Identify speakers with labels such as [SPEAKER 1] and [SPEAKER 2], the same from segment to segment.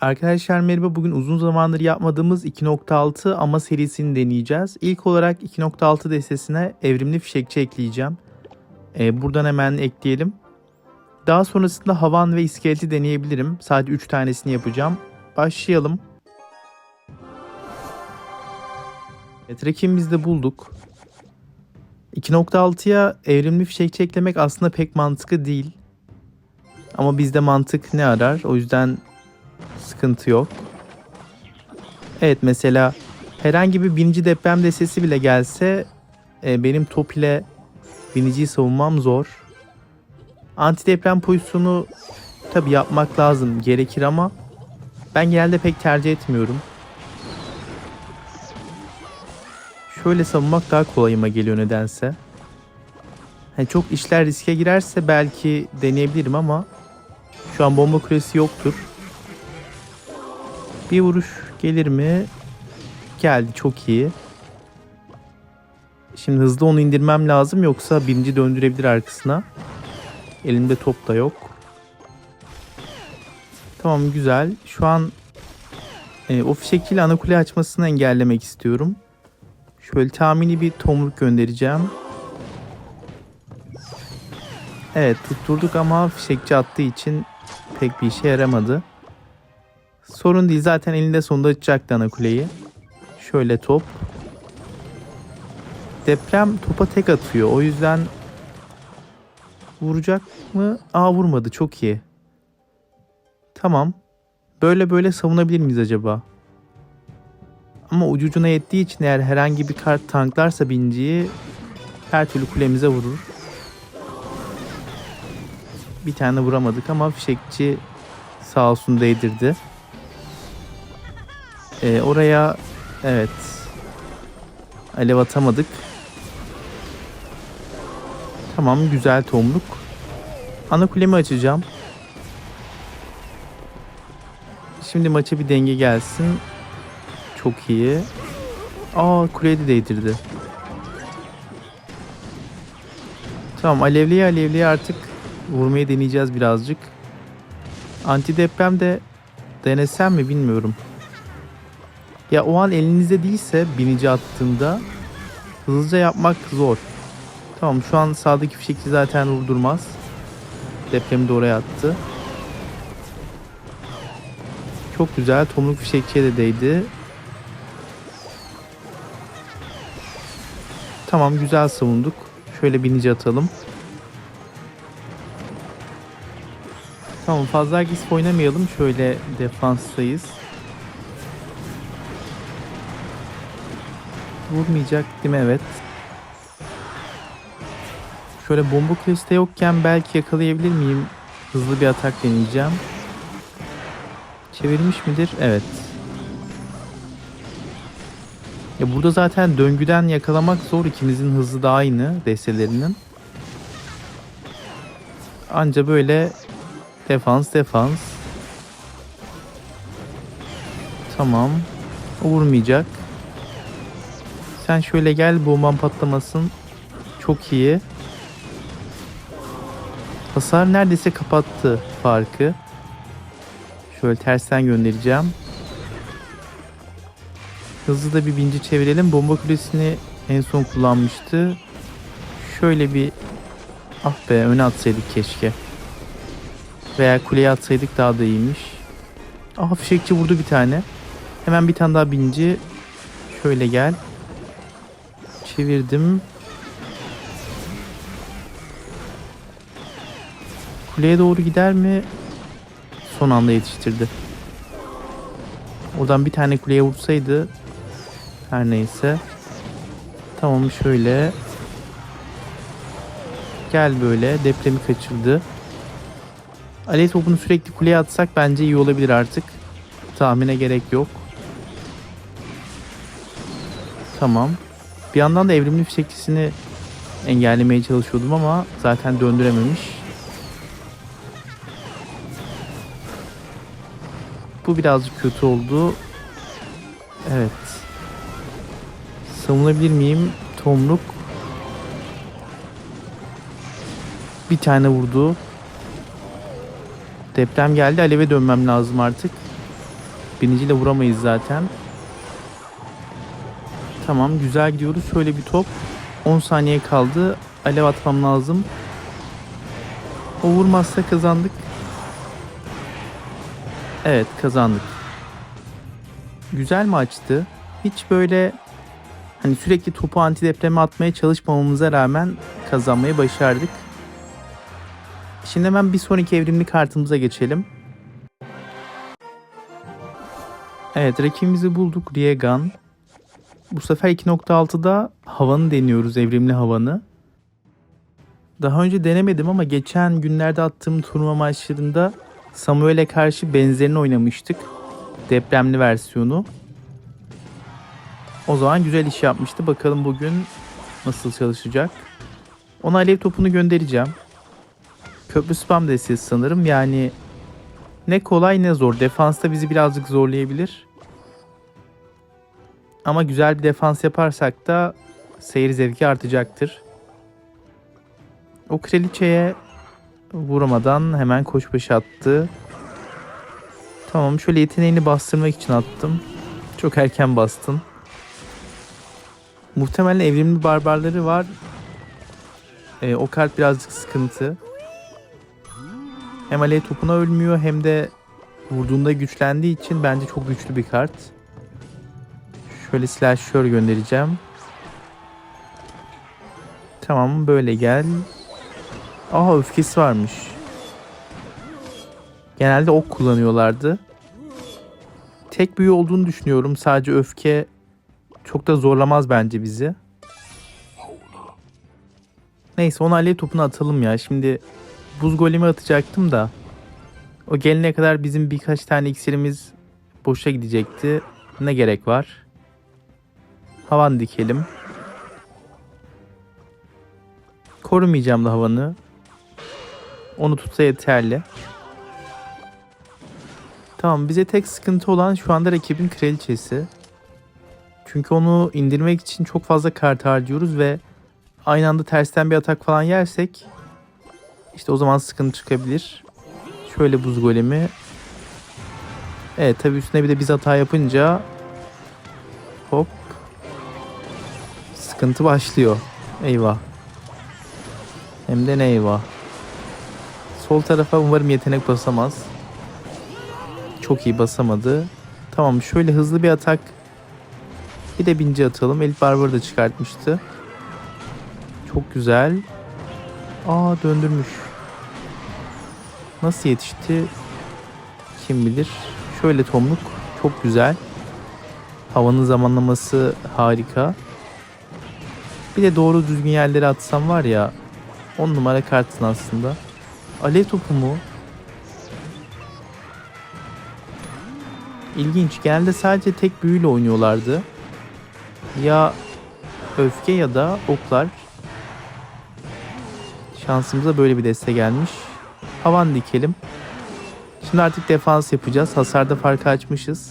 [SPEAKER 1] Arkadaşlar merhaba bugün uzun zamandır yapmadığımız 2.6 ama serisini deneyeceğiz. İlk olarak 2.6 destesine evrimli fişekçi ekleyeceğim. Ee, buradan hemen ekleyelim. Daha sonrasında havan ve iskeleti deneyebilirim. Sadece 3 tanesini yapacağım. Başlayalım. Evet rakibimizi de bulduk. 2.6'ya evrimli fişekçi eklemek aslında pek mantıklı değil. Ama bizde mantık ne arar? O yüzden sıkıntı yok. Evet mesela herhangi bir birinci deprem destesi bile gelse e, benim top ile biniciyi savunmam zor. Anti deprem pozisyonu tabi yapmak lazım gerekir ama ben genelde pek tercih etmiyorum. Şöyle savunmak daha kolayıma geliyor nedense. Yani çok işler riske girerse belki deneyebilirim ama şu an bomba kulesi yoktur. Bir vuruş gelir mi? Geldi çok iyi. Şimdi hızlı onu indirmem lazım yoksa birinci döndürebilir arkasına. Elimde top da yok. Tamam güzel. Şu an e, o fişekçiyle ana kule açmasını engellemek istiyorum. Şöyle tahmini bir tomruk göndereceğim. Evet tutturduk ama fişekçi attığı için pek bir işe yaramadı. Sorun değil zaten elinde sonunda açacaktı ana kuleyi. Şöyle top. Deprem topa tek atıyor. O yüzden vuracak mı? Aa vurmadı. Çok iyi. Tamam. Böyle böyle savunabilir miyiz acaba? Ama ucucuna yettiği için eğer herhangi bir kart tanklarsa binciyi her türlü kulemize vurur. Bir tane vuramadık ama fişekçi sağ olsun değdirdi. Ee, oraya evet alev atamadık. Tamam güzel tomruk. Ana kulemi açacağım. Şimdi maça bir denge gelsin. Çok iyi. Aa kuleyi de değdirdi. Tamam alevliye alevliye artık vurmayı deneyeceğiz birazcık. Anti deprem de denesem mi bilmiyorum. Ya o an elinizde değilse binici attığında hızlıca yapmak zor. Tamam şu an sağdaki fişekçi zaten vurdurmaz. Depremi de oraya attı. Çok güzel. Tomruk fişekçiye de değdi. Tamam güzel savunduk. Şöyle binici atalım. Tamam fazla agresif oynamayalım. Şöyle defanstayız. Vurmayacak değil mi? Evet. Şöyle bomba kulesi de yokken belki yakalayabilir miyim? Hızlı bir atak deneyeceğim. Çevirmiş midir? Evet. Ya burada zaten döngüden yakalamak zor. İkimizin hızı da aynı destelerinin. Anca böyle defans defans. Tamam. Vurmayacak. Sen şöyle gel bomban patlamasın. Çok iyi. Hasar neredeyse kapattı farkı. Şöyle tersten göndereceğim. Hızlı da bir binci çevirelim. Bomba kulesini en son kullanmıştı. Şöyle bir ah be öne atsaydık keşke. Veya kuleye atsaydık daha da iyiymiş. Ah fişekçi vurdu bir tane. Hemen bir tane daha binci. Şöyle gel. Çevirdim. Kuleye doğru gider mi? Son anda yetiştirdi. Oradan bir tane kuleye vursaydı her neyse. Tamam şöyle. Gel böyle. Depremi kaçırdı. Alev topunu sürekli kuleye atsak bence iyi olabilir artık. Tahmine gerek yok. Tamam. Bir yandan da evrimli fişekçisini engellemeye çalışıyordum ama zaten döndürememiş. Bu birazcık kötü oldu. Evet. Savunabilir miyim? Tomruk. Bir tane vurdu. Deprem geldi. Aleve dönmem lazım artık. Birinciyle vuramayız zaten. Tamam güzel gidiyoruz. Şöyle bir top. 10 saniye kaldı. Alev atmam lazım. O vurmazsa kazandık. Evet kazandık. Güzel maçtı. Hiç böyle hani sürekli topu antidepreme atmaya çalışmamamıza rağmen kazanmayı başardık. Şimdi hemen bir sonraki evrimli kartımıza geçelim. Evet rakibimizi bulduk Riegan. Bu sefer 2.6'da havanı deniyoruz evrimli havanı. Daha önce denemedim ama geçen günlerde attığım turnuva maçlarında Samuel'e karşı benzerini oynamıştık. Depremli versiyonu. O zaman güzel iş yapmıştı. Bakalım bugün nasıl çalışacak. Ona alev topunu göndereceğim. Köprü spam destesi sanırım. Yani ne kolay ne zor. Defansta bizi birazcık zorlayabilir. Ama güzel bir defans yaparsak da seyir zevki artacaktır. O kraliçeye vuramadan hemen koş başı attı. Tamam şöyle yeteneğini bastırmak için attım. Çok erken bastın. Muhtemelen evrimli barbarları var. Ee, o kart birazcık sıkıntı. Hem alev topuna ölmüyor hem de vurduğunda güçlendiği için bence çok güçlü bir kart. Şöyle slasher göndereceğim. Tamam böyle gel. Aha öfkesi varmış. Genelde ok kullanıyorlardı. Tek büyü olduğunu düşünüyorum. Sadece öfke çok da zorlamaz bence bizi. Neyse onu alev topuna atalım ya. Şimdi buz golemi atacaktım da. O gelene kadar bizim birkaç tane iksirimiz boşa gidecekti. Ne gerek var? Havan dikelim. Korumayacağım da havanı. Onu tutsa yeterli. Tamam bize tek sıkıntı olan şu anda rakibin kraliçesi. Çünkü onu indirmek için çok fazla kart harcıyoruz ve aynı anda tersten bir atak falan yersek işte o zaman sıkıntı çıkabilir. Şöyle buz golemi. Evet tabi üstüne bir de biz hata yapınca sıkıntı başlıyor. Eyvah. Hem de ne eyvah. Sol tarafa umarım yetenek basamaz. Çok iyi basamadı. Tamam şöyle hızlı bir atak. Bir de binci atalım. Elif Barbar'ı da çıkartmıştı. Çok güzel. Aa döndürmüş. Nasıl yetişti? Kim bilir. Şöyle tomluk. Çok güzel. Havanın zamanlaması harika. Bir de doğru düzgün yerlere atsam var ya 10 numara kartın aslında. Alev topu mu? İlginç. Genelde sadece tek büyüyle oynuyorlardı. Ya öfke ya da oklar. Şansımıza böyle bir deste gelmiş. Havan dikelim. Şimdi artık defans yapacağız. Hasarda farkı açmışız.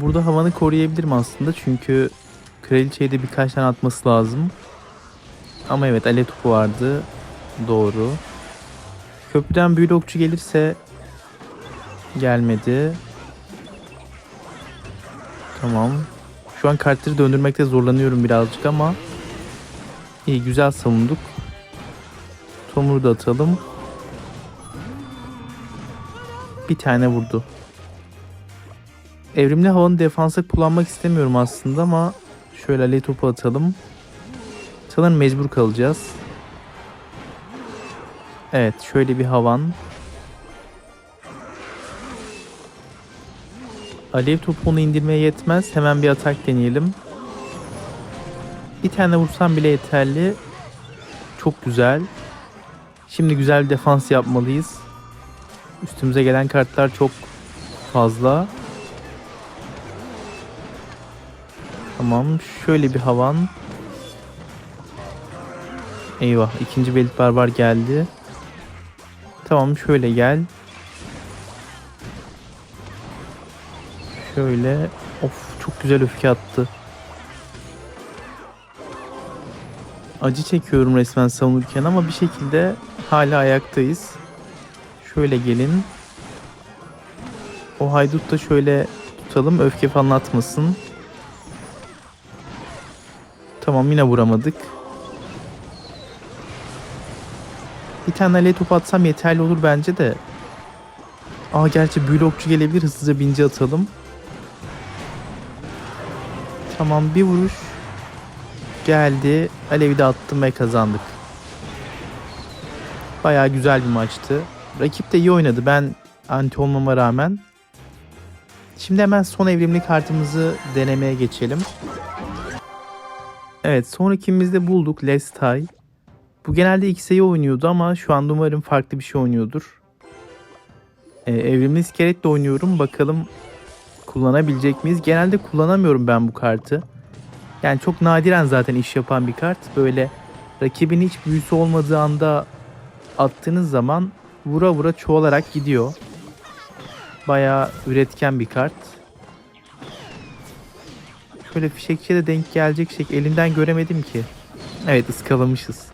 [SPEAKER 1] Burada havanı koruyabilirim aslında çünkü kraliçeye de birkaç tane atması lazım. Ama evet alev topu vardı. Doğru. Köprüden büyülü okçu gelirse gelmedi. Tamam. Şu an kartları döndürmekte zorlanıyorum birazcık ama iyi güzel savunduk. Tomuru da atalım. Bir tane vurdu. Evrimli havanı defansa kullanmak istemiyorum aslında ama şöyle alev topu atalım. Sanırım mecbur kalacağız. Evet şöyle bir havan. Alev topunu indirmeye yetmez. Hemen bir atak deneyelim. Bir tane vursam bile yeterli. Çok güzel. Şimdi güzel bir defans yapmalıyız. Üstümüze gelen kartlar çok fazla. Tamam. Şöyle bir havan. Eyvah. ikinci belit barbar geldi. Tamam şöyle gel. Şöyle. Of çok güzel öfke attı. Acı çekiyorum resmen savunurken ama bir şekilde hala ayaktayız. Şöyle gelin. O haydut da şöyle tutalım. Öfke falan atmasın. Tamam yine vuramadık. Bir tane aley top atsam yeterli olur bence de. Aa gerçi büyülü okçu gelebilir. Hızlıca binci atalım. Tamam bir vuruş. Geldi. Alevi de attım ve kazandık. Bayağı güzel bir maçtı. Rakip de iyi oynadı. Ben anti olmama rağmen. Şimdi hemen son evrimli kartımızı denemeye geçelim. Evet sonrakimizde bulduk Lestay. Bu genelde X'e oynuyordu ama şu anda umarım farklı bir şey oynuyordur. Ee, evrimli iskeletle oynuyorum. Bakalım kullanabilecek miyiz? Genelde kullanamıyorum ben bu kartı. Yani çok nadiren zaten iş yapan bir kart. Böyle rakibin hiç büyüsü olmadığı anda attığınız zaman vura vura çoğalarak gidiyor. Bayağı üretken bir kart. Şöyle fişekçiye de denk gelecek şey elimden göremedim ki. Evet ıskalamışız.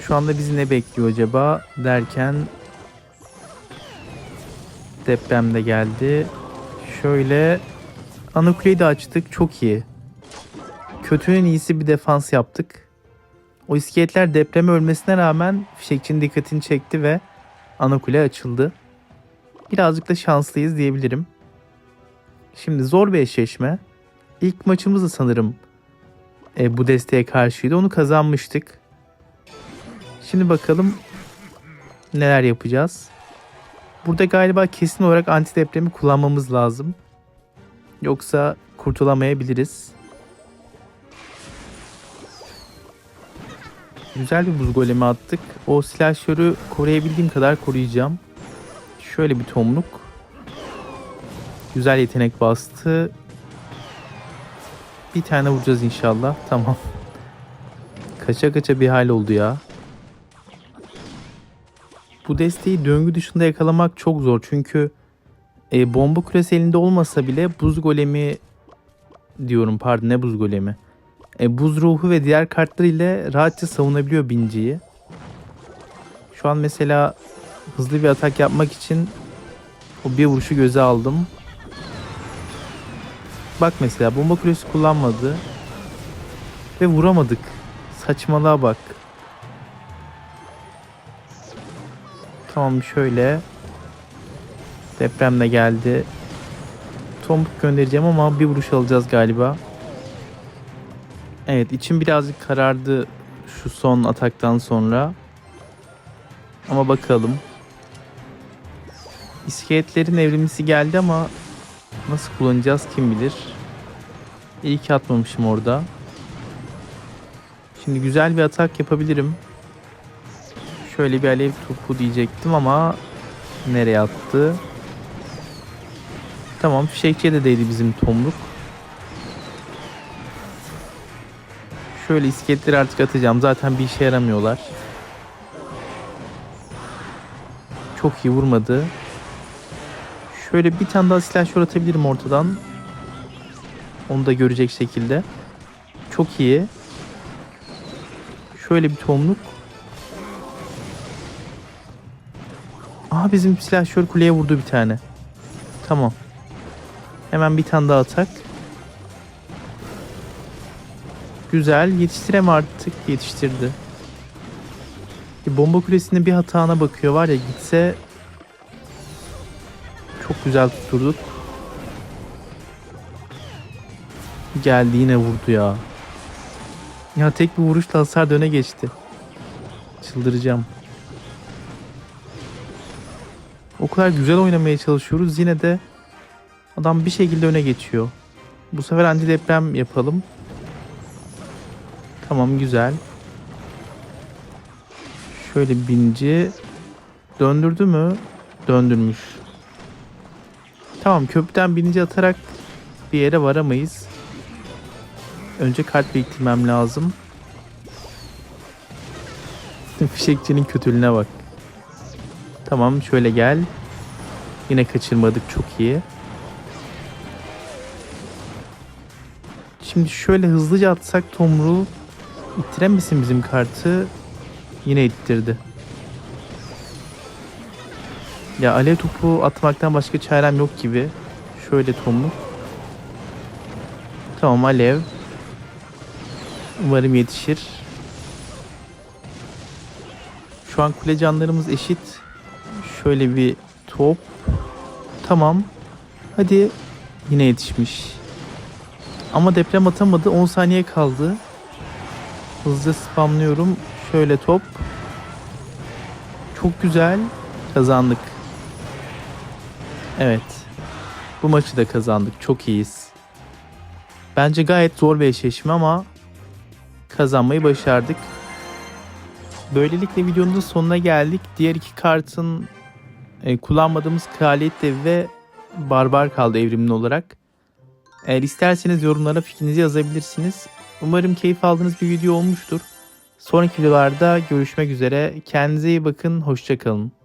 [SPEAKER 1] Şu anda bizi ne bekliyor acaba derken deprem de geldi. Şöyle ana de açtık. Çok iyi. Kötünün iyisi bir defans yaptık. O iskeletler depreme ölmesine rağmen fişekçinin dikkatini çekti ve ana açıldı. Birazcık da şanslıyız diyebilirim. Şimdi zor bir eşleşme. İlk maçımız da sanırım e, bu desteğe karşıydı. Onu kazanmıştık. Şimdi bakalım neler yapacağız. Burada galiba kesin olarak anti depremi kullanmamız lazım. Yoksa kurtulamayabiliriz. Güzel bir buz golemi attık. O silahşörü koruyabildiğim kadar koruyacağım. Şöyle bir tomruk. Güzel yetenek bastı. Bir tane vuracağız inşallah. Tamam. Kaça kaça bir hal oldu ya. Bu desteği döngü dışında yakalamak çok zor. Çünkü e, bomba küresi elinde olmasa bile buz golemi diyorum pardon ne buz golemi. E, buz ruhu ve diğer kartlar ile rahatça savunabiliyor binciyi. Şu an mesela hızlı bir atak yapmak için o bir vuruşu göze aldım. Bak mesela bomba küresi kullanmadı. Ve vuramadık. Saçmalığa bak. Tamam şöyle. Deprem de geldi. Tombuk göndereceğim ama bir vuruş alacağız galiba. Evet içim birazcık karardı şu son ataktan sonra. Ama bakalım. İskeletlerin evrimlisi geldi ama nasıl kullanacağız kim bilir. İyi ki atmamışım orada. Şimdi güzel bir atak yapabilirim. Şöyle bir alev topu diyecektim ama nereye attı? Tamam fişekçiye de değdi bizim tomruk. Şöyle iskeletleri artık atacağım. Zaten bir işe yaramıyorlar. Çok iyi vurmadı. Şöyle bir tane daha silahşör atabilirim ortadan. Onu da görecek şekilde. Çok iyi. Şöyle bir tomruk. Aha bizim silahşör kuleye vurdu bir tane. Tamam. Hemen bir tane daha atak. Güzel. Yetiştirem artık. Yetiştirdi. Bomba kulesinde bir hatana bakıyor var ya gitse çok güzel tutturduk. Geldi yine vurdu ya. Ya tek bir vuruşla hasar döne geçti. Çıldıracağım. O kadar güzel oynamaya çalışıyoruz yine de adam bir şekilde öne geçiyor. Bu sefer anti deprem yapalım. Tamam güzel. Şöyle binci döndürdü mü? Döndürmüş. Tamam köprüden binici atarak bir yere varamayız. Önce kart biriktirmem lazım. Fişekçinin kötülüğüne bak. Tamam şöyle gel. Yine kaçırmadık çok iyi. Şimdi şöyle hızlıca atsak tomruğu ittiremesin bizim kartı. Yine ittirdi. Ya alev topu atmaktan başka çarem yok gibi. Şöyle tomruk. Tamam alev. Umarım yetişir. Şu an kule canlarımız eşit. Şöyle bir top. Tamam. Hadi. Yine yetişmiş. Ama deprem atamadı. 10 saniye kaldı. Hızlıca spamlıyorum. Şöyle top. Çok güzel. Kazandık. Evet. Bu maçı da kazandık. Çok iyiyiz. Bence gayet zor bir eşleşme ama kazanmayı başardık. Böylelikle videonun da sonuna geldik. Diğer iki kartın e, kullanmadığımız kraliyet devi ve barbar kaldı evrimli olarak. Eğer isterseniz yorumlara fikrinizi yazabilirsiniz. Umarım keyif aldığınız bir video olmuştur. Sonraki videolarda görüşmek üzere. Kendinize iyi bakın. Hoşçakalın.